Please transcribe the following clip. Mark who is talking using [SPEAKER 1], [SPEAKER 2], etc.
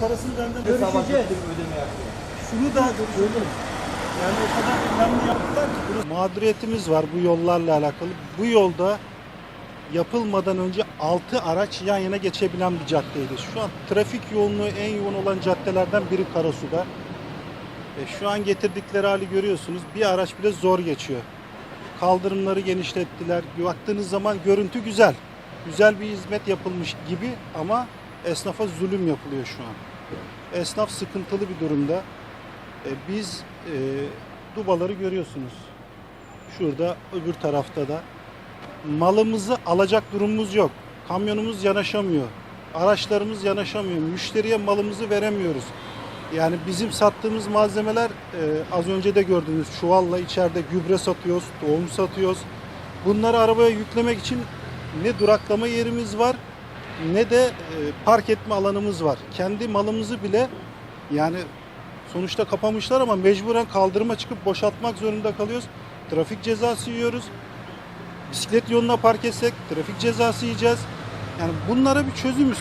[SPEAKER 1] Parasını benden görüşeceğiz.
[SPEAKER 2] ödeme yaptım.
[SPEAKER 1] Şunu da söyleyeyim. Yani o kadar önemli yaptılar ki. burası- Mağduriyetimiz var bu yollarla alakalı. Bu yolda yapılmadan önce 6 araç yan yana geçebilen bir caddeydi. Şu an trafik yoğunluğu en yoğun olan caddelerden biri Karasu'da. E, şu an getirdikleri hali görüyorsunuz. Bir araç bile zor geçiyor. Kaldırımları genişlettiler. Baktığınız zaman görüntü güzel. Güzel bir hizmet yapılmış gibi ama esnafa zulüm yapılıyor şu an. Esnaf sıkıntılı bir durumda. E, biz e, dubaları görüyorsunuz. Şurada öbür tarafta da. Malımızı alacak durumumuz yok. Kamyonumuz yanaşamıyor. Araçlarımız yanaşamıyor. Müşteriye malımızı veremiyoruz. Yani bizim sattığımız malzemeler e, az önce de gördünüz çuvalla içeride gübre satıyoruz, tohum satıyoruz. Bunları arabaya yüklemek için ne duraklama yerimiz var ne de e, park etme alanımız var. Kendi malımızı bile yani sonuçta kapamışlar ama mecburen kaldırıma çıkıp boşaltmak zorunda kalıyoruz. Trafik cezası yiyoruz. Bisiklet yoluna park etsek trafik cezası yiyeceğiz. Yani bunlara bir çözüm